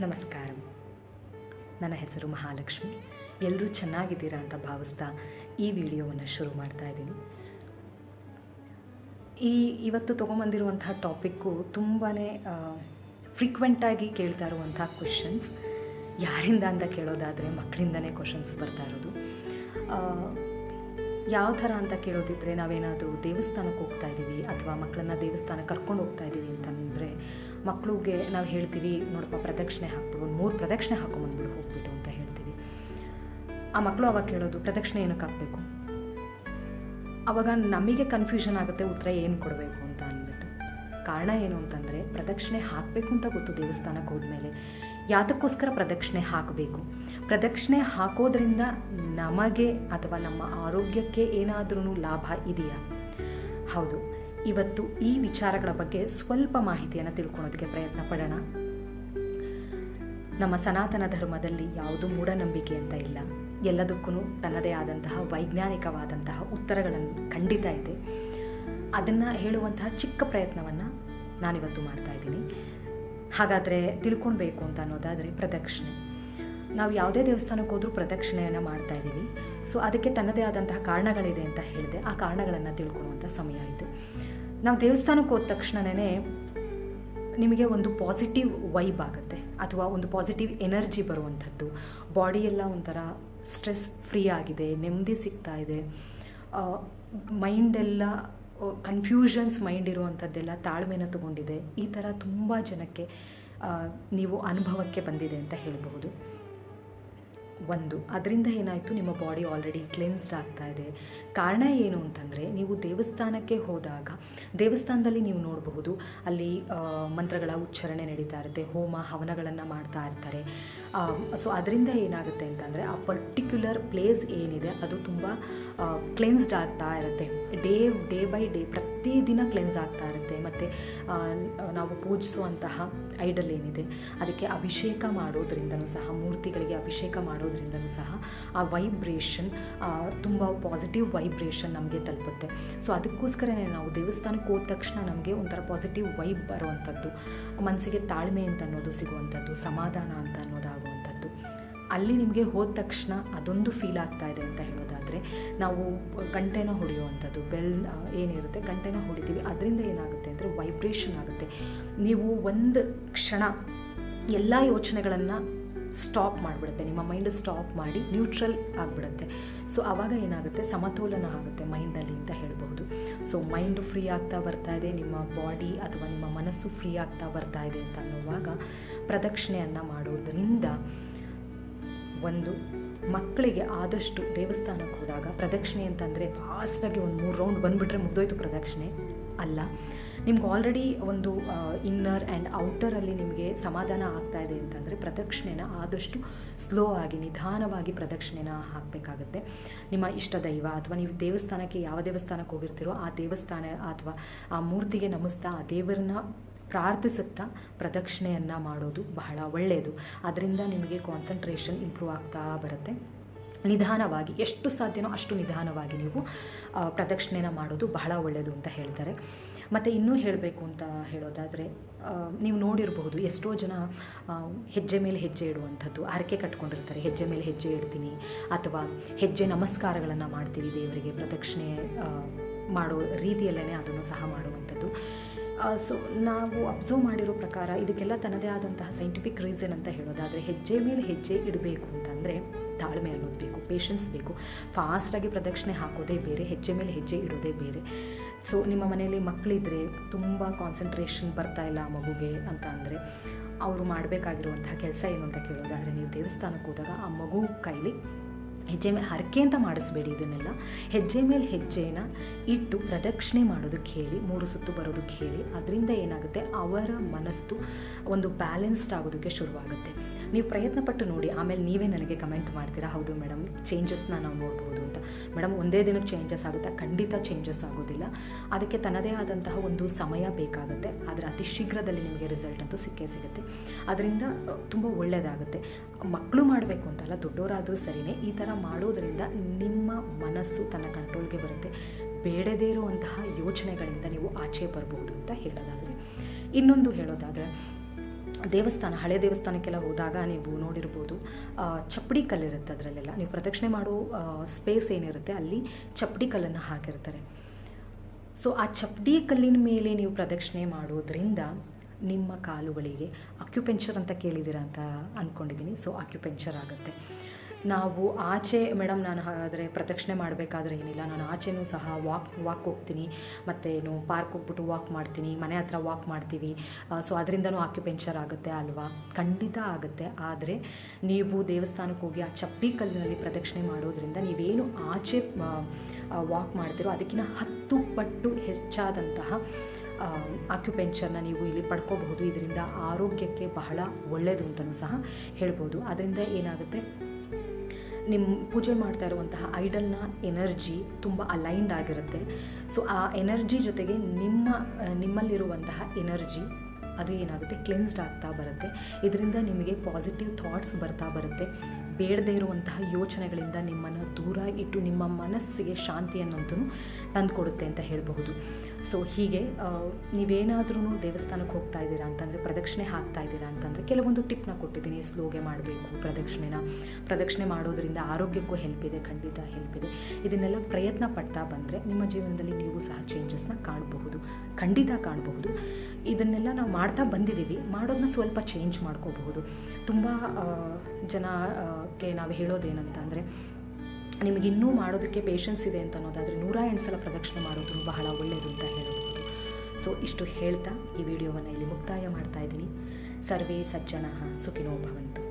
ನಮಸ್ಕಾರ. ನನ್ನ ಹೆಸರು ಮಹಾಲಕ್ಷ್ಮಿ. ಎಲ್ಲರೂ ಚೆನ್ನಾಗಿದ್ದೀರಾ ಅಂತ ಭಾವಿಸ್ತಾ ಈ ವಿಡಿಯೋವನ್ನು ಶುರು ಮಾಡ್ತಾ ಇದ್ದೀನಿ. ಈ ಇವತ್ತು ತೊಗೊಂಬಂದಿರುವಂತಹ ಟಾಪಿಕ್ಕು ತುಂಬಾ ಫ್ರೀಕ್ವೆಂಟಾಗಿ ಕೇಳ್ತಾ ಇರುವಂಥ ಕ್ವೆಶನ್ಸ್ ಯಾರಿಂದ ಅಂತ ಕೇಳೋದಾದರೆ ಮಕ್ಕಳಿಂದನೇ ಕ್ವಶನ್ಸ್ ಬರ್ತಾ ಇರೋದು. ಯಾವ ಥರ ಅಂತ ಕೇಳೋದಿದ್ರೆ ನಾವೇನಾದರೂ ದೇವಸ್ಥಾನಕ್ಕೆ ಹೋಗ್ತಾ ಇದ್ದೀವಿ ಅಥವಾ ಮಕ್ಕಳನ್ನ ದೇವಸ್ಥಾನಕ್ಕೆ ಕರ್ಕೊಂಡು ಹೋಗ್ತಾ ಇದ್ದೀವಿ ಅಂತಂದರೆ ಮಕ್ಕಳಿಗೆ ನಾವು ಹೇಳ್ತೀವಿ, ನೋಡಪ್ಪ, ಪ್ರದಕ್ಷಿಣೆ ಹಾಕ್ಬಿಡು ಒಂದು ಮೂರು ಪ್ರದಕ್ಷಿಣೆ ಹಾಕೊಂಬಂದ್ಬಿಡು ಹೋಗ್ಬಿಟ್ಟು ಅಂತ ಹೇಳ್ತೀವಿ. ಆ ಮಕ್ಕಳು ಅವಾಗ ಕೇಳೋದು, ಪ್ರದಕ್ಷಿಣೆ ಏನಕ್ಕೆ ಹಾಕಬೇಕು? ಅವಾಗ ನಮಗೆ ಕನ್ಫ್ಯೂಷನ್ ಆಗುತ್ತೆ, ಉತ್ತರ ಏನು ಕೊಡಬೇಕು ಅಂತ ಅಂದ್ಬಿಟ್ಟು. ಕಾರಣ ಏನು ಅಂತಂದರೆ ಪ್ರದಕ್ಷಿಣೆ ಹಾಕಬೇಕು ಅಂತ ಗೊತ್ತು ದೇವಸ್ಥಾನಕ್ಕೆ ಹೋದ್ಮೇಲೆ. ಯಾತಕ್ಕೋಸ್ಕರ ಪ್ರದಕ್ಷಿಣೆ ಹಾಕಬೇಕು. ಪ್ರದಕ್ಷಿಣೆ ಹಾಕೋದ್ರಿಂದ ನಮಗೆ ಅಥವಾ ನಮ್ಮ ಆರೋಗ್ಯಕ್ಕೆ ಏನಾದ್ರೂ ಲಾಭ ಇದೆಯಾ? ಹೌದು. ಇವತ್ತು ಈ ವಿಚಾರಗಳ ಬಗ್ಗೆ ಸ್ವಲ್ಪ ಮಾಹಿತಿಯನ್ನು ತಿಳ್ಕೊಳೋದಕ್ಕೆ ಪ್ರಯತ್ನ ಪಡೋಣ. ನಮ್ಮ ಸನಾತನ ಧರ್ಮದಲ್ಲಿ ಯಾವುದು ಮೂಢನಂಬಿಕೆ ಅಂತ ಇಲ್ಲ. ಎಲ್ಲದಕ್ಕೂ ತನ್ನದೇ ಆದಂತಹ ವೈಜ್ಞಾನಿಕವಾದಂತಹ ಉತ್ತರಗಳನ್ನು ಖಂಡಿತ ಇದೆ. ಅದನ್ನು ಹೇಳುವಂತಹ ಚಿಕ್ಕ ಪ್ರಯತ್ನವನ್ನು ನಾನಿವತ್ತು ಮಾಡ್ತಾ ಇದ್ದೀನಿ. ಹಾಗಾದರೆ ತಿಳ್ಕೊಳ್ಬೇಕು ಅಂತ ಅನ್ನೋದಾದರೆ ಪ್ರದಕ್ಷಿಣೆ. ನಾವು ಯಾವುದೇ ದೇವಸ್ಥಾನಕ್ಕೆ ಹೋದರೂ ಪ್ರದಕ್ಷಿಣೆಯನ್ನು ಮಾಡ್ತಾ ಇದ್ದೀವಿ. ಸೊ ಅದಕ್ಕೆ ತನ್ನದೇ ಆದಂತಹ ಕಾರಣಗಳಿದೆ ಅಂತ ಹೇಳಿದೆ. ಆ ಕಾರಣಗಳನ್ನು ತಿಳ್ಕೊಳ್ಳುವಂಥ ಸಮಯ ಇದು ನಾವು ದೇವಸ್ಥಾನಕ್ಕೆ ಹೋದ ತಕ್ಷಣವೇ ನಿಮಗೆ ಒಂದು ಪಾಸಿಟಿವ್ ವೈಬ್ ಆಗುತ್ತೆ. ಅಥವಾ ಒಂದು ಪಾಸಿಟಿವ್ ಎನರ್ಜಿ ಬರುವಂಥದ್ದು. ಬಾಡಿ ಎಲ್ಲ ಒಂಥರ ಸ್ಟ್ರೆಸ್ ಫ್ರೀ ಆಗಿದೆ, ನೆಮ್ಮದಿ ಸಿಗ್ತಾ ಇದೆ. ಮೈಂಡೆಲ್ಲ ಕನ್ಫ್ಯೂಷನ್ಸ್ ಮೈಂಡ್ ಇರುವಂಥದ್ದೆಲ್ಲ ತಾಳ್ಮೆನ ತಗೊಂಡಿದೆ. ಈ ಥರ ತುಂಬ ಜನಕ್ಕೆ ನೀವು ಅನುಭವಕ್ಕೆ ಬಂದಿದೆ ಅಂತ ಹೇಳಬಹುದು. ಒಂದು. ಅದರಿಂದ ಏನಾಯಿತು? ನಿಮ್ಮ ಬಾಡಿ ಆಲ್ರೆಡಿ ಕ್ಲೆನ್ಸ್ಡ್ ಆಗ್ತಾ ಇದೆ. ಕಾರಣ ಏನು ಅಂತಂದರೆ, ನೀವು ದೇವಸ್ಥಾನಕ್ಕೆ ಹೋದಾಗ, ದೇವಸ್ಥಾನದಲ್ಲಿ ನೀವು ನೋಡಬಹುದು, ಅಲ್ಲಿ ಮಂತ್ರಗಳ ಉಚ್ಚಾರಣೆ ನಡೀತಾ ಇರುತ್ತೆ, ಹೋಮ, ಹವನಗಳನ್ನು ಮಾಡ್ತಾ ಇರ್ತಾರೆ. ಸೊ ಅದರಿಂದ ಏನಾಗುತ್ತೆ ಅಂತಂದರೆ, ಆ ಪರ್ಟಿಕ್ಯುಲರ್ ಪ್ಲೇಸ್ ಏನಿದೆ, ಅದು ತುಂಬ ಕ್ಲೆನ್ಸ್ಡ್ ಆಗ್ತಾ ಇರುತ್ತೆ. ಡೇ ಡೇ ಬೈ ಡೇ ಪ್ರತಿದಿನ ಕ್ಲೆನ್ಸ್ ಆಗ್ತಾ ಇರುತ್ತೆ. ಮತ್ತು ನಾವು ಪೂಜಿಸುವಂತಹ ಐಡಲ್ ಏನಿದೆ, ಅದಕ್ಕೆ ಅಭಿಷೇಕ ಮಾಡೋದ್ರಿಂದನೂ ಸಹ, ಮೂರ್ತಿಗಳಿಗೆ ಅಭಿಷೇಕ ಮಾಡೋದ್ರಿಂದನೂ ಸಹ, ಆ ವೈಬ್ರೇಷನ್ ತುಂಬ ಪಾಸಿಟಿವ್ ವೈಬ್ರೇಷನ್ ನಮಗೆ ತಲುಪುತ್ತೆ. ಸೊ ಅದಕ್ಕೋಸ್ಕರನೇ ನಾವು ದೇವಸ್ಥಾನಕ್ಕೆ ಹೋದ ತಕ್ಷಣ ನಮಗೆ ಒಂಥರ ಪಾಸಿಟಿವ್ ವೈಬ್ ಬರುವಂಥದ್ದು. ಮನಸ್ಸಿಗೆ ತಾಳ್ಮೆ ಅಂತ ಅನ್ನೋದು ಸಿಗುವಂಥದ್ದು, ಸಮಾಧಾನ ಅಂತ ಅಲ್ಲಿ ನಿಮಗೆ ಹೋದ ತಕ್ಷಣ ಅದೊಂದು ಫೀಲ್ ಆಗ್ತಾ ಇದೆ ಅಂತ ಹೇಳೋದಾದರೆ, ನಾವು ಗಂಟೆನ ಹೊಡೆಯುವಂಥದ್ದು, ಬೆಲ್ ಏನಿರುತ್ತೆ, ಗಂಟೆನ ಹೊಡಿತೀವಿ. ಅದರಿಂದ ಏನಾಗುತ್ತೆ ಅಂದರೆ ವೈಬ್ರೇಷನ್ ಆಗುತ್ತೆ. ನೀವು ಒಂದು ಕ್ಷಣ ಎಲ್ಲ ಯೋಚನೆಗಳನ್ನು ಸ್ಟಾಪ್ ಮಾಡಿಬಿಡುತ್ತೆ. ನಿಮ್ಮ ಮೈಂಡ್ ಸ್ಟಾಪ್ ಮಾಡಿ ನ್ಯೂಟ್ರಲ್ ಆಗಿಬಿಡುತ್ತೆ. ಸೊ ಆವಾಗ ಏನಾಗುತ್ತೆ? ಸಮತೋಲನ ಆಗುತ್ತೆ ಮೈಂಡಲ್ಲಿ ಅಂತ ಹೇಳಬಹುದು. ಸೊ ಮೈಂಡ್ ಫ್ರೀ ಆಗ್ತಾ ಬರ್ತಾ ಇದೆ. ನಿಮ್ಮ ಬಾಡಿ ಅಥವಾ ನಿಮ್ಮ ಮನಸ್ಸು ಫ್ರೀ ಆಗ್ತಾ ಬರ್ತಾ ಇದೆ ಅಂತ ಅನ್ನುವಾಗ ಪ್ರದಕ್ಷಿಣೆಯನ್ನು ಮಾಡೋದ್ರಿಂದ ಒಂದು ಮಕ್ಕಳಿಗೆ ಆದಷ್ಟು ದೇವಸ್ಥಾನಕ್ಕೆ ಹೋದಾಗ ಪ್ರದಕ್ಷಿಣೆ ಅಂತಂದರೆ ಫಾಸ್ಟಾಗಿ ಒಂದು ಮೂರು ರೌಂಡ್ ಬಂದುಬಿಟ್ರೆ ಮುಗ್ದೋಯ್ತು ಪ್ರದಕ್ಷಿಣೆ. ಅಲ್ಲ, ನಿಮ್ಗೆ ಆಲ್ರೆಡಿ ಒಂದು ಇನ್ನರ್ ಆ್ಯಂಡ್ ಔಟರಲ್ಲಿ ನಿಮಗೆ ಸಮಾಧಾನ ಆಗ್ತಾ ಇದೆ ಅಂತಂದರೆ ಪ್ರದಕ್ಷಿಣೆನ ಆದಷ್ಟು ಸ್ಲೋ ಆಗಿ, ನಿಧಾನವಾಗಿ ಪ್ರದಕ್ಷಿಣೆನ ಹಾಕಬೇಕಾಗುತ್ತೆ. ನಿಮ್ಮ ಇಷ್ಟ ದೈವ ಅಥವಾ ನೀವು ದೇವಸ್ಥಾನಕ್ಕೆ ಯಾವ ದೇವಸ್ಥಾನಕ್ಕೆ ಹೋಗಿರ್ತೀರೋ ಆ ದೇವಸ್ಥಾನ ಅಥವಾ ಆ ಮೂರ್ತಿಗೆ ನಮಿಸ್ತಾ ಆ ದೇವರನ್ನ ಪ್ರಾರ್ಥಿಸುತ್ತಾ ಪ್ರದಕ್ಷಿಣೆಯನ್ನು ಮಾಡೋದು ಬಹಳ ಒಳ್ಳೆಯದು. ಅದರಿಂದ ನಿಮಗೆ ಕಾನ್ಸಂಟ್ರೇಷನ್ ಇಂಪ್ರೂವ್ ಆಗ್ತಾ ಬರುತ್ತೆ. ನಿಧಾನವಾಗಿ, ಎಷ್ಟು ಸಾಧ್ಯನೋ ಅಷ್ಟು ನಿಧಾನವಾಗಿ ನೀವು ಪ್ರದಕ್ಷಿಣೆನ ಮಾಡೋದು ಬಹಳ ಒಳ್ಳೆಯದು ಅಂತ ಹೇಳ್ತಾರೆ. ಮತ್ತು ಇನ್ನೂ ಹೇಳಬೇಕು ಅಂತ ಹೇಳೋದಾದರೆ ನೀವು ನೋಡಿರಬಹುದು ಎಷ್ಟೋ ಜನ ಹೆಜ್ಜೆ ಮೇಲೆ ಹೆಜ್ಜೆ ಇಡುವಂಥದ್ದು, ಹರಕೆ ಕಟ್ಕೊಂಡಿರ್ತಾರೆ, ಹೆಜ್ಜೆ ಮೇಲೆ ಹೆಜ್ಜೆ ಇಡ್ತೀನಿ, ಅಥವಾ ಹೆಜ್ಜೆ ನಮಸ್ಕಾರಗಳನ್ನು ಮಾಡ್ತೀವಿ ದೇವರಿಗೆ, ಪ್ರದಕ್ಷಿಣೆ ಮಾಡೋ ರೀತಿಯಲ್ಲೇ ಅದನ್ನು ಸಹ ಮಾಡುವಂಥದ್ದು. ಸೊ ನಾವು ಅಬ್ಸರ್ವ್ ಮಾಡಿರೋ ಪ್ರಕಾರ ಇದಕ್ಕೆಲ್ಲ ತನ್ನದೇ ಆದಂತಹ ಸೈಂಟಿಫಿಕ್ ರೀಸನ್ ಅಂತ ಹೇಳೋದಾದರೆ ಹೆಜ್ಜೆ ಮೇಲೆ ಹೆಜ್ಜೆ ಇಡಬೇಕು ಅಂತಂದರೆ ತಾಳ್ಮೆ ಅನ್ನೋದು ಬೇಕು ಪೇಷನ್ಸ್ ಬೇಕು. ಫಾಸ್ಟಾಗಿ ಪ್ರದಕ್ಷಿಣೆ ಹಾಕೋದೇ ಬೇರೆ, ಹೆಜ್ಜೆ ಮೇಲೆ ಹೆಜ್ಜೆ ಇಡೋದೇ ಬೇರೆ. ಸೊ ನಿಮ್ಮ ಮನೆಯಲ್ಲಿ ಮಕ್ಕಳಿದ್ರೆ ತುಂಬ ಕಾನ್ಸಂಟ್ರೇಷನ್ ಬರ್ತಾ ಇಲ್ಲ ಆ ಮಗುಗೆ ಅಂತ ಅಂದರೆ ಅವರು ಮಾಡಬೇಕಾಗಿರುವಂತಹ ಕೆಲಸ ಏನು ಅಂತ ಕೇಳೋದಾದರೆ ನೀವು ದೇವಸ್ಥಾನಕ್ಕೆ ಹೋದಾಗ ಆ ಮಗು ಕೈಲಿ ಹೆಜ್ಜೆ ಮೇಲೆ ಹರಕೆ ಅಂತ ಮಾಡಿಸ್ಬೇಡಿ ಇದನ್ನೆಲ್ಲ. ಹೆಜ್ಜೆ ಮೇಲೆ ಹೆಜ್ಜೆನ ಇಟ್ಟು ಪ್ರದಕ್ಷಿಣೆ ಮಾಡೋದಕ್ಕೆ ಹೇಳಿ, ಮೂರು ಸುತ್ತು ಬರೋದಕ್ಕೆ ಹೇಳಿ, ಅದರಿಂದ ಏನಾಗುತ್ತೆ? ಅವರ ಮನಸ್ಸು ಒಂದು ಬ್ಯಾಲೆನ್ಸ್ಡ್ ಆಗೋದಕ್ಕೆ ಶುರುವಾಗುತ್ತೆ. ನೀವು ಪ್ರಯತ್ನ ಪಟ್ಟು ನೋಡಿ, ಆಮೇಲೆ ನೀವೇ ನನಗೆ ಕಮೆಂಟ್ ಮಾಡ್ತೀರಾ? ಹೌದು ಮೇಡಮ್ ಚೇಂಜಸ್ನ ನಾವು ನೋಡ್ಬೋದು ಅಂತ. ಮೇಡಮ್ ಒಂದೇ ದಿನಕ್ಕೆ ಚೇಂಜಸ್ ಆಗುತ್ತಾ? ಖಂಡಿತ ಚೇಂಜಸ್ ಆಗೋದಿಲ್ಲ. ಅದಕ್ಕೆ ತನ್ನದೇ ಆದಂತಹ ಒಂದು ಸಮಯ ಬೇಕಾಗುತ್ತೆ. ಆದರೆ ಅತಿ ಶೀಘ್ರದಲ್ಲಿ ನಿಮಗೆ ರಿಸಲ್ಟ್ ಅಂತೂ ಸಿಕ್ಕೇ ಸಿಗುತ್ತೆ. ಅದರಿಂದ ತುಂಬ ಒಳ್ಳೆಯದಾಗುತ್ತೆ ಮಕ್ಕಳು ಮಾಡಬೇಕು ಅಂತಲ್ಲ, ದೊಡ್ಡವರಾದರೂ ಸರಿಯೇ ಈ ಥರ ಮಾಡೋದರಿಂದ ನಿಮ್ಮ ಮನಸ್ಸು ತನ್ನ ಕಂಟ್ರೋಲ್ಗೆ ಬರುತ್ತೆ. ಬೇಡದೇ ಇರುವಂತಹ ಯೋಚನೆಗಳಿಂದ ನೀವು ಆಚೆ ಬರಬಹುದು ಅಂತ ಹೇಳೋದಾದರೆ. ಇನ್ನೊಂದು ಹೇಳೋದಾದರೆ ದೇವಸ್ಥಾನ, ಹಳೆ ದೇವಸ್ಥಾನಕ್ಕೆಲ್ಲ ಹೋದಾಗ ನೀವು ನೋಡಿರ್ಬೋದು ಚಪ್ಪಡಿ ಕಲ್ಲಿರುತ್ತೆ ಅದರಲ್ಲೆಲ್ಲ. ನೀವು ಪ್ರದಕ್ಷಿಣೆ ಮಾಡೋ ಸ್ಪೇಸ್ ಏನಿರುತ್ತೆ, ಅಲ್ಲಿ ಚಪ್ಪಡಿ ಕಲ್ಲನ್ನು ಹಾಕಿರ್ತಾರೆ. ಸೊ ಆ ಚಪ್ಪಡಿ ಕಲ್ಲಿನ ಮೇಲೆ ನೀವು ಪ್ರದಕ್ಷಿಣೆ ಮಾಡೋದ್ರಿಂದ ನಿಮ್ಮ ಕಾಲುಗಳಿಗೆ ಅಕ್ಯುಪೆಂಚರ್ ಅಂತ ಕೇಳಿದ್ದೀರಾ ಅಂತ ಅಂದ್ಕೊಂಡಿದ್ದೀನಿ ಸೊ ಅಕ್ಯುಪೆಂಚರ್ ಆಗುತ್ತೆ. ನಾವು ಆಚೆ, ಮೇಡಮ್ ನಾನು ಹಾಗಾದರೆ ಪ್ರದಕ್ಷಿಣೆ ಮಾಡಬೇಕಾದ್ರೆ ಏನಿಲ್ಲ. ನಾನು ಆಚೆನೂ ಸಹ ವಾಕ್ ವಾಕ್ ಹೋಗ್ತೀನಿ. ಮತ್ತು ಏನು ಪಾರ್ಕ್ ಹೋಗ್ಬಿಟ್ಟು ವಾಕ್ ಮಾಡ್ತೀನಿ. ಮನೆ ಹತ್ರ ವಾಕ್ ಮಾಡ್ತೀವಿ. ಸೊ ಅದರಿಂದನೂ ಆಕ್ಯುಪೆಂಚರ್ ಆಗುತ್ತೆ ಅಲ್ವಾ? ಖಂಡಿತ ಆಗುತ್ತೆ. ಆದರೆ ನೀವು ದೇವಸ್ಥಾನಕ್ಕೆ ಹೋಗಿ ಆ ಚಪ್ಪಿ ಕಲ್ಲಿನಲ್ಲಿ ಪ್ರದಕ್ಷಿಣೆ ಮಾಡೋದ್ರಿಂದ ನೀವೇನು ಆಚೆ ವಾಕ್ ಮಾಡ್ತಿರೋ ಅದಕ್ಕಿಂತ ಹತ್ತು ಪಟ್ಟು ಹೆಚ್ಚಾದಂತಹ ಆಕ್ಯುಪೆಂಚರ್ನ ನೀವು ಇಲ್ಲಿ ಪಡ್ಕೋಬಹುದು. ಇದರಿಂದ ಆರೋಗ್ಯಕ್ಕೆ ಬಹಳ ಒಳ್ಳೆಯದು ಅಂತಲೂ ಸಹ ಹೇಳ್ಬೋದು. ಅದರಿಂದ ಏನಾಗುತ್ತೆ? ನಿಮ್ಮ ಪೂಜೆ ಮಾಡ್ತಾ ಇರುವಂತಹ ಐಡಲ್ನ ಎನರ್ಜಿ ತುಂಬ ಅಲೈನ್ಡ್ ಆಗಿರುತ್ತೆ. ಸೊ ಆ ಎನರ್ಜಿ ಜೊತೆಗೆ ನಿಮ್ಮ ನಿಮ್ಮಲ್ಲಿರುವಂತಹ ಎನರ್ಜಿ ಅದು ಏನಾಗುತ್ತೆ? ಕ್ಲೆನ್ಸ್ಡ್ ಆಗ್ತಾ ಬರುತ್ತೆ. ಇದರಿಂದ ನಿಮಗೆ ಪಾಸಿಟಿವ್ ಥಾಟ್ಸ್ ಬರ್ತಾ ಬರುತ್ತೆ. ಬೇಡದೇ ಇರುವಂತಹ ಯೋಚನೆಗಳಿಂದ ನಿಮ್ಮನ್ನು ದೂರ ಇಟ್ಟು ನಿಮ್ಮ ಮನಸ್ಸಿಗೆ ಶಾಂತಿಯನ್ನಂತೂ ತಂದುಕೊಡುತ್ತೆ ಅಂತ ಹೇಳಬಹುದು. ಸೊ ಹೀಗೆ ನೀವೇನಾದ್ರೂ ದೇವಸ್ಥಾನಕ್ಕೆ ಹೋಗ್ತಾ ಇದ್ದೀರಾ ಅಂತಂದರೆ, ಪ್ರದಕ್ಷಿಣೆ ಹಾಕ್ತಾ ಇದ್ದೀರಾ ಅಂತಂದರೆ, ಕೆಲವೊಂದು ಟಿಪ್ನ ಕೊಟ್ಟಿದ್ದೀನಿ. ಸ್ಲೋಗೆ ಮಾಡಬೇಕು, ಪ್ರದಕ್ಷಿಣೆನ. ಪ್ರದಕ್ಷಿಣೆ ಮಾಡೋದ್ರಿಂದ ಆರೋಗ್ಯಕ್ಕೂ ಹೆಲ್ಪ್ ಇದೆ, ಖಂಡಿತ ಹೆಲ್ಪ್ ಇದೆ. ಇದನ್ನೆಲ್ಲ ಪ್ರಯತ್ನ ಪಡ್ತಾ ಬಂದರೆ, ನಿಮ್ಮ ಜೀವನದಲ್ಲಿ ನೀವು ಸಹ ಚೇಂಜಸ್ನ ಕಾಣಬಹುದು. ಖಂಡಿತ ಕಾಣಬಹುದು. ಇದನ್ನೆಲ್ಲ ನಾವು ಮಾಡ್ತಾ ಬಂದಿದ್ದೀವಿ. ಮಾಡೋದನ್ನ ಸ್ವಲ್ಪ ಚೇಂಜ್ ಮಾಡ್ಕೋಬಹುದು. ತುಂಬ ಜನಕ್ಕೆ ನಾವು ಹೇಳೋದೇನಂತ ಅಂದರೆ ನಿಮಗೆ ಇನ್ನೂ ಮಾಡೋದಕ್ಕೆ ಪೇಷನ್ಸ್ ಇದೆ ಅಂತ ಅನ್ನೋದಾದರೆ ನೂರ ಎಂಟು ಸಲ ಪ್ರದಕ್ಷಿಣೆ ಮಾಡೋದು ಬಹಳ ಒಳ್ಳೆಯದು ಅಂತ ಹೇಳಬಹುದು ಸೊ ಇಷ್ಟು ಹೇಳ್ತಾ ಈ ವಿಡಿಯೋವನ್ನು ಇಲ್ಲಿ ಮುಕ್ತಾಯ ಮಾಡ್ತಾ ಇದ್ದೀನಿ. ಸರ್ವೇ ಸಜ್ಜನ ಸುಖಿನೋ ಭವಂತು.